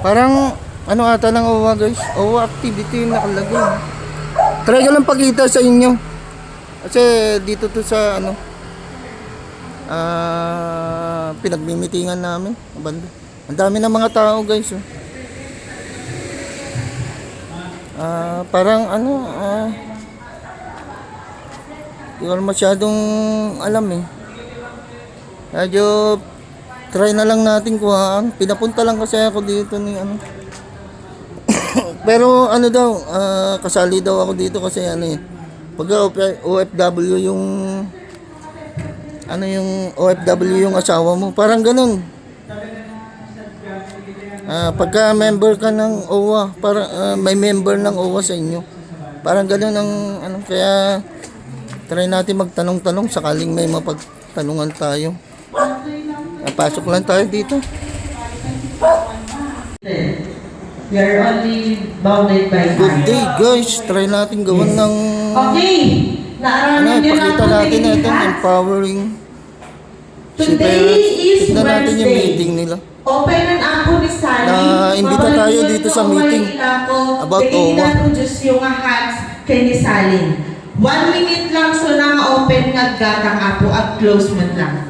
Parang, ano ata ng OWA guys? OWA activity yung nakalagay. Try ko lang pakita sa inyo. Kasi dito to sa ano, ah, pinagmimitingan namin. Banda. Ang dami ng mga tao guys. Oh. Ah, parang ano, ah, hindi ko masyadong alam eh. Medyo try na lang natin kuhaan. Pinapunta lang kasi ako dito ni ano. Pero ano daw, ah, kasali daw ako dito kasi ano eh. Pag OFW yung ano yung OFW yung asawa mo, parang ganun. Ah, pagka member ka ng OWA, para ah, may member ng OWA sa inyo. Parang ganun ang ano kaya try natin magtanong-tanong sakaling may mapagtanungan tayo. Pasok lang tayo dito. We are only bounded by Good day guys, try natin gawin ng Okay. ano, Naaralan na pakita natin ha? empowering Today is Tignan natin yung meeting nila. Open ang ako ni Sally. Na-imbita tayo dito sa meeting about OWA. na-produce yung hats kay ni Sally. One minute lang so na open nga gatang apo at close man lang.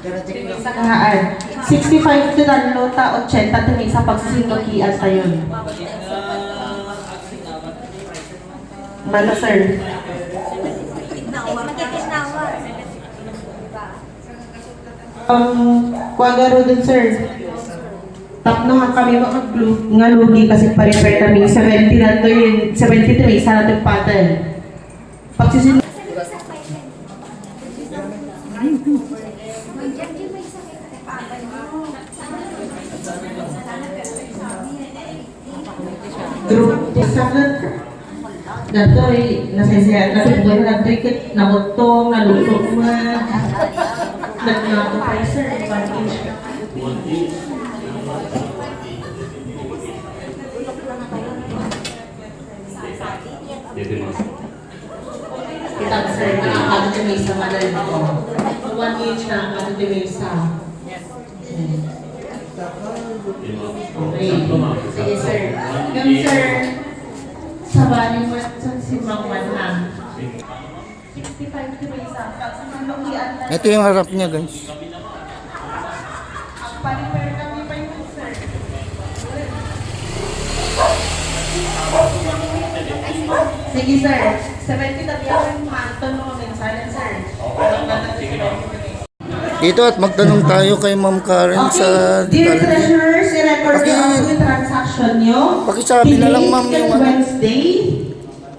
Sa kahaan. 65 to lota 80 to sa pagsisindokian tayo. Mana sir? Um, kuwagaro din sir. Tapno nga kami mga nga lugi kasi pa-repair kami 70 na to yun, 73 isa na itong pattern. Group sakit Datoy, nasaya, nasaya, datoy kit, nabutong, nalusok man. Nagnato pa sir, one inch. Kita sir, nakakado ti may isa malal ko. One inch na nakakado ti may isa. Okay. Sige sir. Yung sir, sa bali mo sa simang manhang. 65 ti may isa. Ito yung harap niya guys. Ang paliper kami pa yun sir. Sige sir. 70 tabi ako yung manton mo minsan sir. Dito at magtanong tayo kay Ma'am Karen sa Dear Dali. treasurers, i-record Yung transaction niyo. Pakisabi na lang, ma'am, yung ano. Wednesday.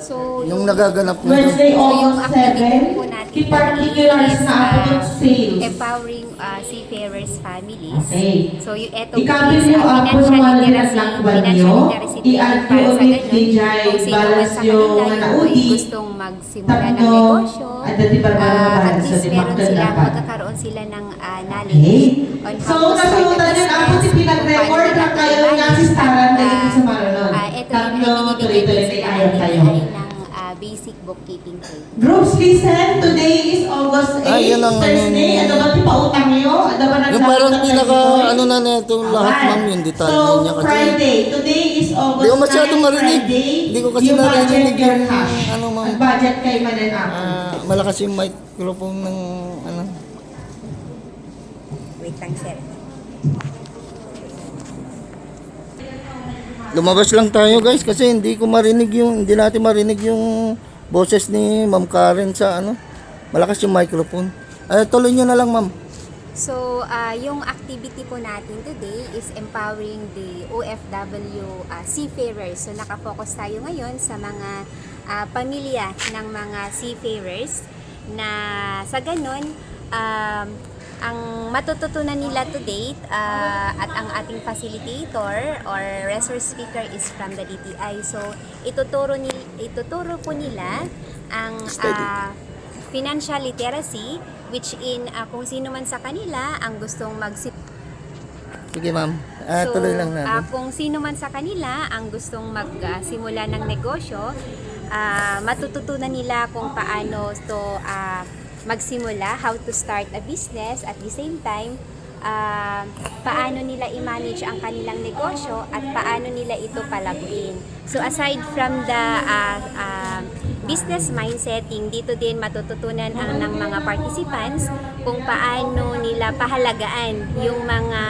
So, Yung nagaganap na Wednesday, So, yung August activity po 7. natin Key particulars is, na ah, about sales. empowering uh, seafarers families. Okay. So, yung eto Ikabi is niyo uh, ang financial punuan nila literacy, lakban financial niyo. literacy training I-add para sa ulit ganun. di jay Kung sino man balas sa niyo kanila nga yung naudi. gustong magsimula ng Tatlo, negosyo, at dati ba ah, naman at sa least limang meron sila, dapat? magkakaroon sila ng ah, knowledge Okay. So, nasunutan yun ako si pinag-record na paano kayo nila nga i-manage, si Staran at, dahil ah, sa Maranon. ah, ito Tatlo, tuloy-tuloy din sila tayo ng ng ah, basic bookkeeping training. Groups listen, today is August 8, Ah, yan ang- Thursday. Ano ba ti pautang niyo? Ano ba Yung parang pinaka ano na neto lahat ma'am yung detalye so, niya kasi. Friday. Today is August Hindi ko masyadong 9, marinig. Hindi ko kasi Yung narinig yung, ano, ma'am. Ang budget kay Manen Ako. Ah, malakas yung microphone ng ano. Wait lang, sir. Lumabas lang tayo guys kasi hindi ko marinig yung hindi natin marinig yung boses ni Ma'am Karen sa ano. Malakas yung microphone. Ay, tuloy niyo na lang ma'am. So, ah, yung activity po natin today is empowering the OFW ah, seafarers. So, nakafocus tayo ngayon sa mga ah, pamilya ng mga seafarers na sa ganun, um, ang matututunan nila to date ah, at ang ating facilitator or resource speaker is from the DTI. So, ituturo, ni, ituturo po nila ang ah, financial literacy which in ah, kung sino man sa kanila ang gustong magsip Sige ma'am, ah, So, tuloy lang natin. ah, kung sino man sa kanila ang gustong magsimula ng negosyo, ah, matututunan nila kung paano to ah, magsimula, how to start a business at the same time ah, paano nila i-manage ang kanilang negosyo at paano nila ito palaguin. So aside from the ah, ah, business mindsetting, dito din matututunan ang ng mga participants kung paano nila pahalagaan yung mga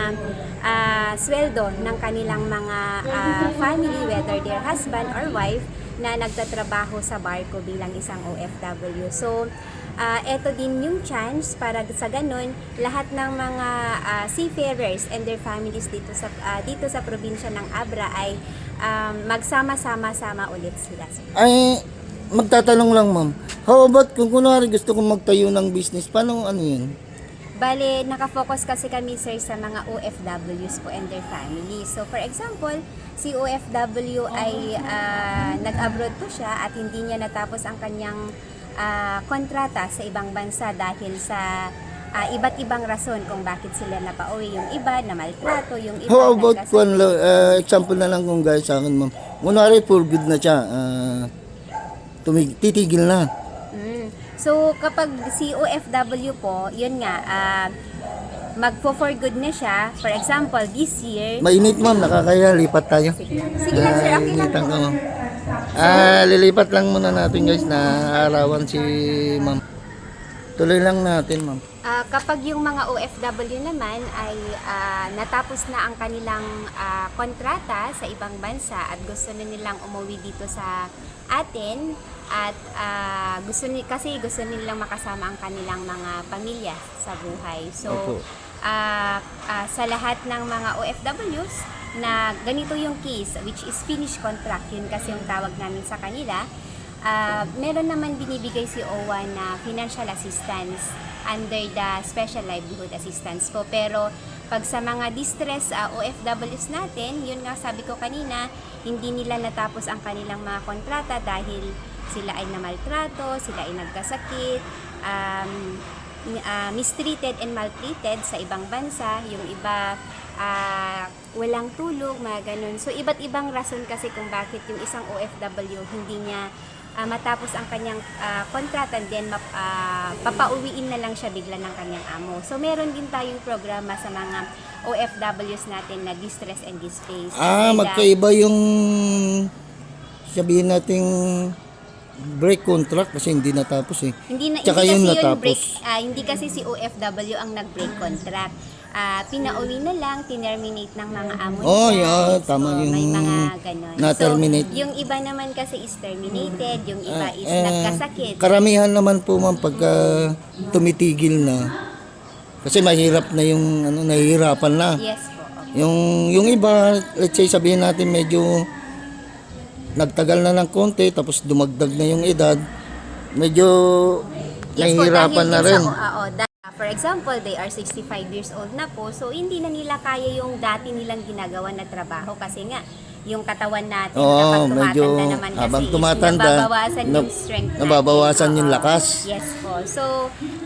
ah, sweldo ng kanilang mga ah, family, whether their husband or wife, na nagtatrabaho sa barko bilang isang OFW. So, ah, eto din yung chance para sa ganun, lahat ng mga ah, seafarers and their families dito sa ah, dito sa probinsya ng Abra ay um, magsama-sama-sama ulit sila. Ay, magtatanong lang ma'am. How about kung kunwari gusto kong magtayo ng business, paano ano yun? Bale, nakafocus kasi kami sir sa mga OFWs po and their family. So for example, si OFW ay ah, nag-abroad po siya at hindi niya natapos ang kanyang ah, kontrata sa ibang bansa dahil sa ah, iba't ibang rason kung bakit sila napauwi. Yung iba na maltrato, yung iba How about kung uh, example na lang kung guys sa akin ma'am. Kunwari for good na siya, ah, tumig- titigil na. Mm. So, kapag si OFW po, yun nga, ah, magpo for good na siya. For example, this year, Mainit ma'am, nakakaya, lipat tayo. sige sige lang sir, okay lang po. ka ma'am. Ah, lilipat lang muna natin guys na arawan si ma'am. Tuloy lang natin ma'am. Ah, kapag yung mga OFW naman ay ah, natapos na ang kanilang ah, kontrata sa ibang bansa at gusto na nilang umuwi dito sa atin at ah, gusto ni kasi gusto nilang makasama ang kanilang mga pamilya sa buhay. So ah, ah, sa lahat ng mga OFWs na ganito yung case which is finish contract yun kasi yung tawag namin sa kanila Ah, meron naman binibigay si OWA na financial assistance under the Special Livelihood Assistance po. Pero pag sa mga distress ah, OFWs natin, yun nga sabi ko kanina, hindi nila natapos ang kanilang mga kontrata dahil sila ay namaltrato, sila ay nagkasakit, um, ah, mistreated and maltreated sa ibang bansa, yung iba ah, walang tulog, mga ganun. So, iba't ibang rason kasi kung bakit yung isang OFW hindi niya ah, matapos ang kanyang ah, kontrata and then map, ah, papauwiin na lang siya bigla ng kanyang amo. So, meron din tayong programa sa mga OFWs natin na distress and displace. Ah, ah, magkaiba yung sabihin nating break contract kasi hindi natapos eh. Hindi na Tsaka hindi yung kasi yun natapos. break, ah, hindi kasi si OFW ang nag-break contract. Ah, pinauwi na lang, tinerminate ng mga amo Oh, nila. yeah, tama So, yung may mga ganon. na-terminate. So, yung iba naman kasi is terminated, yung iba is Eh, nagkasakit. Karamihan naman po ma'am pagka tumitigil na kasi mahirap na yung ano nahihirapan na. yes po. okay. Yung yung iba, let's say sabihin natin medyo nagtagal na ng konti tapos dumagdag na yung edad. Medyo Yes po, nahihirapan dahil na din rin. Sa, oo, da- for example, they are 65 years old na po, so hindi na nila kaya yung dati nilang ginagawa na trabaho kasi nga, yung katawan natin Oo, kapag medyo tumatanda naman kasi habang is tumatanda, nababawasan nab- yung strength natin. nababawasan yung Oo. lakas. Yes po. So,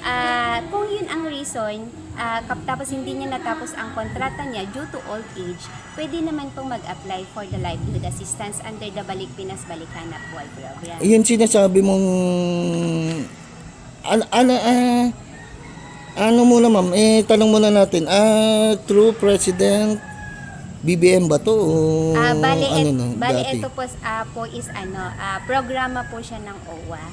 ah, kung yun ang reason, ah, kap- tapos hindi niya natapos ang kontrata niya due to old age, pwede naman pong mag-apply for the livelihood assistance under the Balik Pinas Balikanap Buhay Program. Yun sinasabi mong ano ano ah, ano muna ma'am, eh tanong muna natin, ah true president BBM ba to o Ah, bale, ano et, na bale dati? ito po, ah, po is ano, ah, programa po siya ng OWA.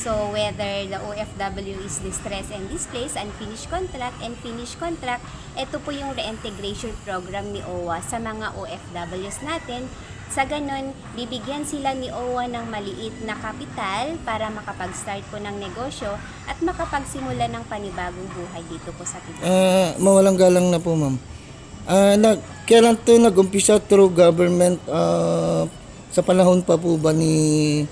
So, whether the OFW is distress and displaced, unfinished contract, and finished contract, ito po yung reintegration program ni OWA sa mga OFWs natin. Sa ganun, bibigyan sila ni OWA ng maliit na kapital para makapag-start po ng negosyo at makapagsimula ng panibagong buhay dito po sa Pilipinas. Ah, mawalang galang na po ma'am. Ah, nag, kailan to nag-umpisa through government ah, sa panahon pa po ba ni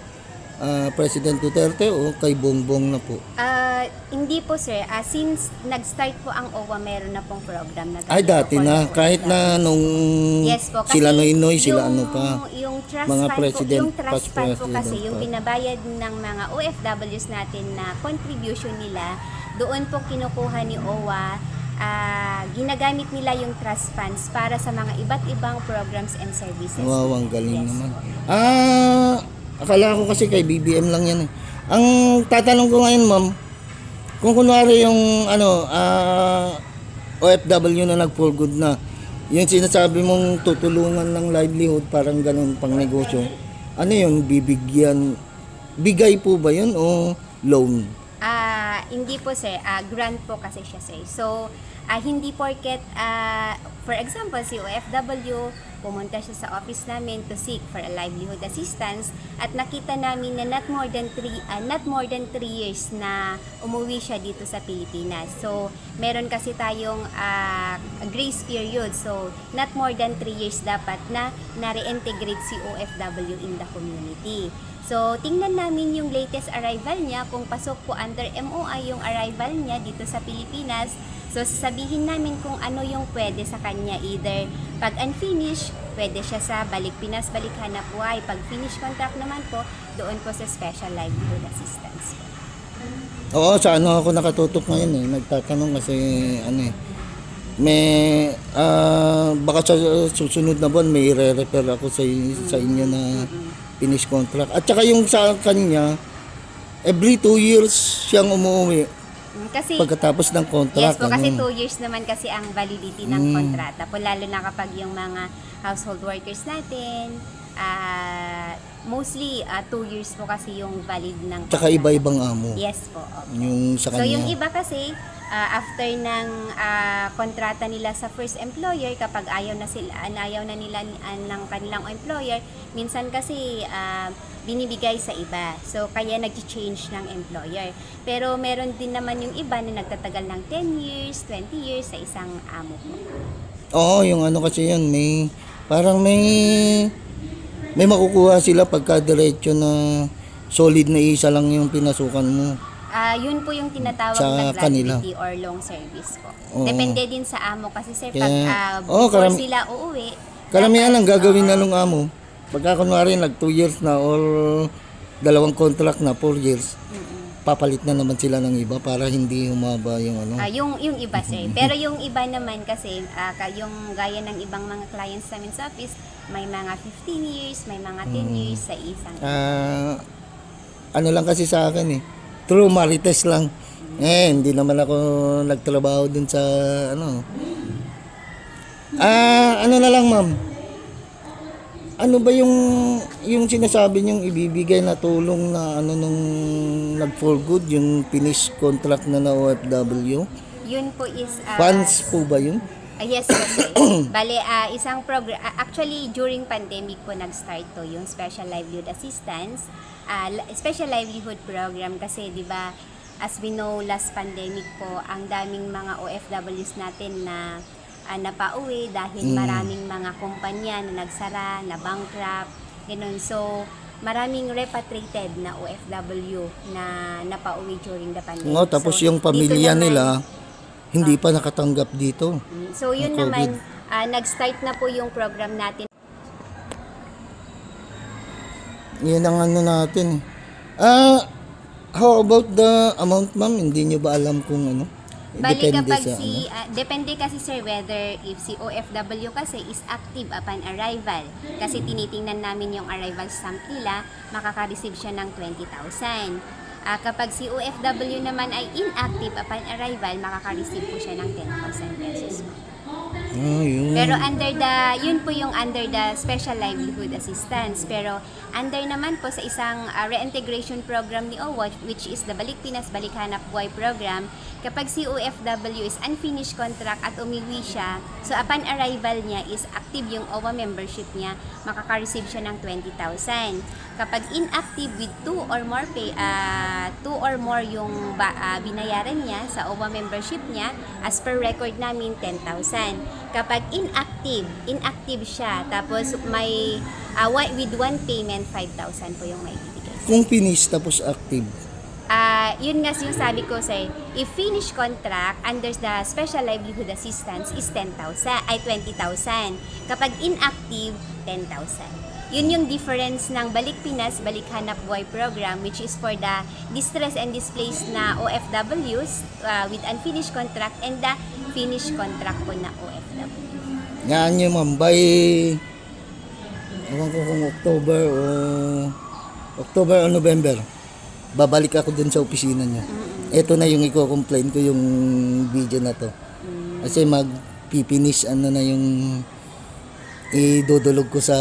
ah, President Duterte o kay Bongbong na po? Ah, Hindi po sir, Ah, since nag-start po ang OWA, meron na pong program na Ay, dati for na. the Kahit na nung Yes po, sila Noynoy, sila yung, ano pa. Yung trust Mga fund president, po, yung trust fund po kasi, president yung pa. binabayad ng mga OFWs natin na contribution nila, doon po kinukuha ni OWA, ah, ginagamit nila yung trust funds para sa mga iba't ibang programs and services. Wow, ang galing Yes naman. po. Ah, akala ko kasi kay BBM lang yan eh. Ang tatanong ko ngayon, ma'am, kung kunwari yung ano, ah, OFW na nag for good na, yung sinasabi mong tutulungan ng livelihood, parang ganun pang negosyo, ano yun, bibigyan, bigay po ba yun o loan? Ah, hindi po sir, Ah, grant po kasi siya sir. So, ah, hindi porket, ah, for example, si OFW, pumunta siya sa office namin to seek for a livelihood assistance at nakita namin na not more than 3 not more than three years na umuwi siya dito sa Pilipinas. So, meron kasi tayong ah, grace period. So, not more than 3 years dapat na na-reintegrate si OFW in the community. So, tingnan namin yung latest arrival niya kung pasok po under MOI yung arrival niya dito sa Pilipinas. So, sasabihin namin kung ano yung pwede sa kanya. Either pag unfinished, pwede siya sa balik Pinas, balik hanap buhay. Pag finish contract naman po, doon po sa special livelihood assistance. Oo, sa ano ako nakatutok ngayon eh. Nagtatanong kasi ano eh. May ah, baka sa susunod na buwan may re-refer ako sa sa inyo na finish contract. At saka yung sa kanya every two years siyang umuwi Kasi, pagkatapos ng yes contract. po, kasi ano. 2 years naman kasi ang validity ng Mm. kontrata po. Lalo na kapag yung mga household workers natin, ah, mostly 2 years po kasi yung valid ng Tsaka kontrata. iba-ibang amo. Yes po. opo. Yung sa So kanya. yung iba kasi ah, after ng ah, kontrata nila sa first employer kapag ayaw na sila ayaw na nila ah, ng kanilang employer, minsan kasi ah, binibigay sa iba. So kaya nag-change ng employer. Pero meron din naman yung iba na nagtatagal ng 10 years, 20 years sa isang amo po. Oo, yung ano kasi yun, may parang may may makukuha sila pagka diretso na solid na isa lang yung pinasukan mo. Ah, yun po yung tinatawag Sa na kanila. gratuity or long service po. Oo. Depende din sa amo kasi sir pag Kaya- ah, Oo, before karam- sila uuwi, Karamihan ang gagawin na nung amo. Pagka kunwari nag 2 years na or dalawang contract na 4 years, papalit na naman sila ng iba para hindi humaba yung ano. Ah, yung yung iba sir. Pero yung iba naman kasi ah, ka- yung gaya ng ibang mga clients namin sa office, may mga 15 years, may mga 10 years sa isang. Ah, ano lang kasi sa akin eh. True marites lang. Eh, hindi naman ako nagtrabaho dun sa ano. Ah, ano na lang ma'am. Ano ba yung yung sinasabi niyong ibibigay na tulong na ano nung nag for good yung finish contract na na OFW? Yun po is ah, Funds po ba yun? Ah, yes sir. Bale, ah, isang program, actually during pandemic po nag-start to yung Special Livelihood Assistance, li- Special Livelihood Program kasi 'di ba as we know last pandemic po ang daming mga OFWs natin na ah, napauwi dahil maraming mga kumpanya na nagsara, na bankrupt, ganun. So, maraming repatriated na OFW na napauwi during the pandemic. No, tapos So, yung pamilya naman- nila hindi pa nakatanggap dito. So yun Ng COVID. naman, ah, nag-start na po yung program natin. Yan ang ano natin. Ah, how about the amount, ma'am? Hindi nyo ba alam kung ano? Bali Depende kapag sa si, ano? ah, depende kasi sir whether if si OFW kasi is active upon arrival. Kasi tinitingnan namin yung arrival stamp nila, makaka-receive siya ng 20,000. Ah, kapag si OFW naman ay inactive upon arrival, makaka-receive po siya ng 10,000 pesos. Ah, yun. Pero under the, yun po yung under the Special Livelihood Assistance. Pero under naman po sa isang uh, reintegration program ni OWA, which is the Balik Pinas Balik Hanap Buhay program, kapag si OFW is unfinished contract at umiwi siya, so upon arrival niya is active yung OWA membership niya, makaka-receive siya ng 20,000. Kapag inactive with two or more pay, ah, two or more yung ba, ah, binayaran niya sa OWA membership niya, as per record namin, 10,000. Kapag inactive, inactive siya, tapos may, one- with one payment, 5,000 po yung may bibigay. Kung finish tapos active, ah, yun nga yung sabi ko sa if finish contract under the special livelihood assistance is 10,000 ay 20,000. Kapag inactive, 10,000. Yun yung difference ng Balik Pinas, Balik Hanap Buhay program which is for the distress and displaced na OFWs ah, with unfinished contract and the finished contract po na OFW. Yan yun ma'am, by ewan ko kung October o October o November, babalik ako dun sa opisina niya. Ito na yung i-complain ko yung video na to. Kasi mag-finish ano na yung idudulog ko sa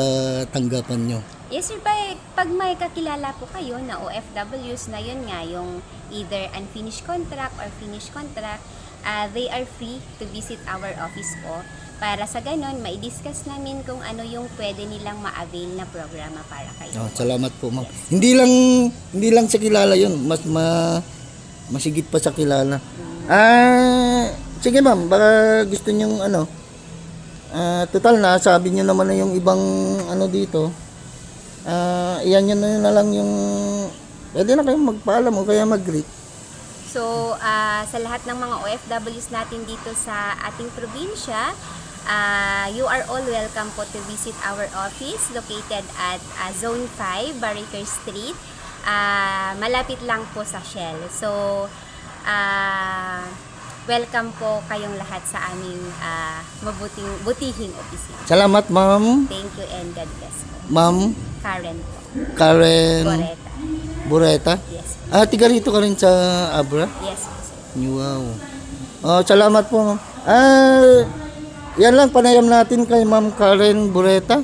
tanggapan nyo. Yes sir, pag, pag may kakilala po kayo na OFWs na yun nga, yung either unfinished contract or finished contract, ah, they are free to visit our office po para sa ganon, mai-discuss namin kung ano yung pwede nilang ma-avail na programa para kayo. Oh, salamat po ma'am. Hindi lang hindi lang sa kilala 'yun, mas ma masigit pa sa kilala. Ah, sige ma'am, baka gusto niyo ano Ah, total na sabi niyo naman na yung ibang ano dito. Ah, iyan niyo na, na lang yung pwede na kayong magpaalam o kaya mag-greet. So, ah, sa lahat ng mga OFWs natin dito sa ating probinsya, ah, you are all welcome po to visit our office located at ah, Zone 5, Barricker Street. Ah, malapit lang po sa Shell. So, ah, welcome po kayong lahat sa aming ah, mabuting butihing opisina. Salamat ma'am. Thank you and God bless po. Ma'am Karen po. Karen Coretta. Bureta. Yes. Ah, tiga rito ka rin sa Abra? Yes po, sir. Wow. Oh, salamat po. ma'am. Ah, yan lang panayam natin kay Ma'am Karen Bureta.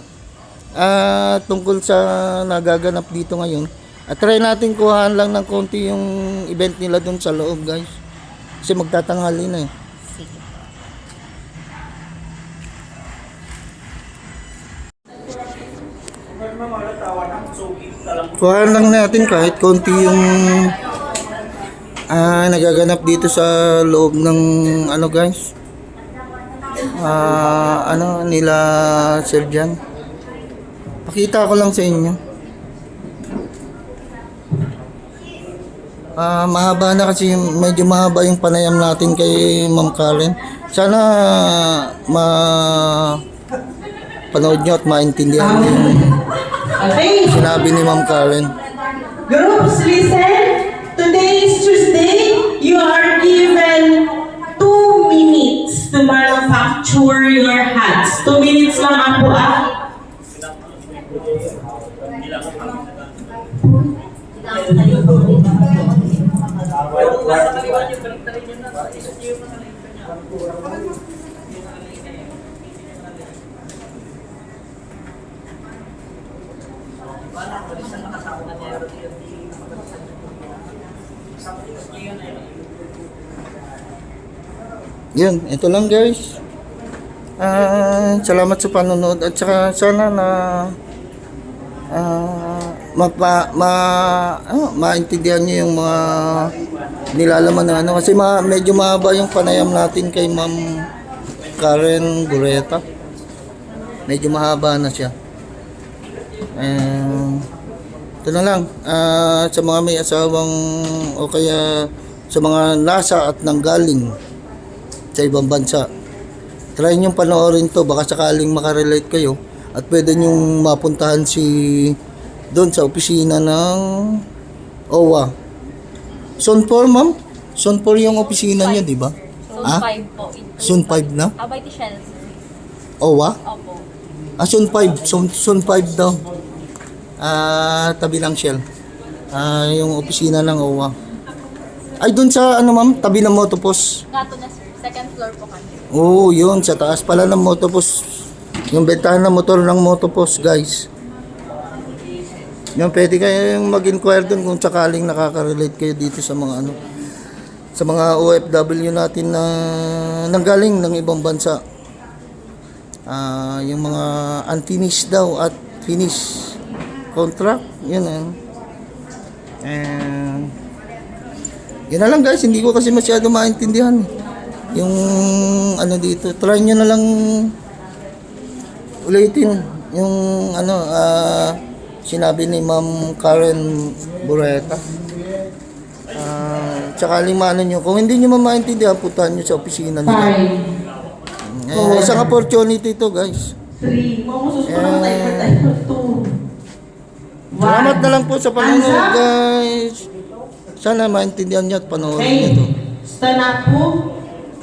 Ah, tungkol sa nagaganap dito ngayon. At try natin kuhaan lang ng konti yung event nila doon sa loob, guys. Kasi magtatanghali na eh. Sige. Kuhaan lang natin kahit konti yung ah, nagaganap dito sa loob ng ano guys. Ah, ano nila Sir Jan. Pakita ko lang sa inyo. Ah, mahaba na kasi medyo mahaba yung panayam natin kay Ma'am Karen. Sana ma panood nyo at maintindihan nyo yung Okay. sinabi ni Ma'am Karen. Groups, listen. Today is Tuesday. You are given manufacture your hats. Two minutes lang ako ah. Yun, ito lang guys. Ah, salamat sa panonood at saka sana na ah mapa, ma ano, maintindihan niyo yung mga nilalaman na ano kasi ma, medyo mahaba yung panayam natin kay Ma'am Karen Bureta. Medyo mahaba na siya. Eh, ito na lang ah, sa mga may asawang o kaya sa mga nasa at nanggaling sa ibang bansa. Try nyo panoorin to, baka sakaling makarelate kayo at pwede nyo mapuntahan si doon sa opisina ng OWA. Zone 4, ma'am? Zone 4 yung opisina niya, di ba? Zone Ah? 5 po. Zone 5 na? Abay ti Shells. OWA? Opo. Ah, Zone 5. Zone, zone 5 daw. Ah, tabi ng Shell. Ah, yung opisina ng OWA. Ay, doon sa, ano ma'am, tabi ng motopos. Nga to na sir. Second floor po kami. Oo, yun. Sa taas pala ng motopos. Yung bentahan ng motor ng motopos, guys. Yung pwede kayong mag-inquire dun kung sakaling nakaka-relate kayo dito sa mga ano sa mga OFW natin na nanggaling ng ibang bansa. Ah, yung mga unfinished daw at finished contract, yun eh. And, yun na lang guys, hindi ko kasi masyado maintindihan. eh yung ano dito try nyo na lang ulitin yung ano ah, sinabi ni Ma'am Karen Bureta sakaling maano nyo. Kung hindi nyo mamaintindihan, puntahan nyo sa opisina nila. Five. Eh, isang opportunity to guys. Three. Mamusos ko Eh. ng timer tayo. Two. Salamat One. na lang po sa panonood guys. Sana maintindihan nyo at panoorin nyo to. Hey. Stand up po.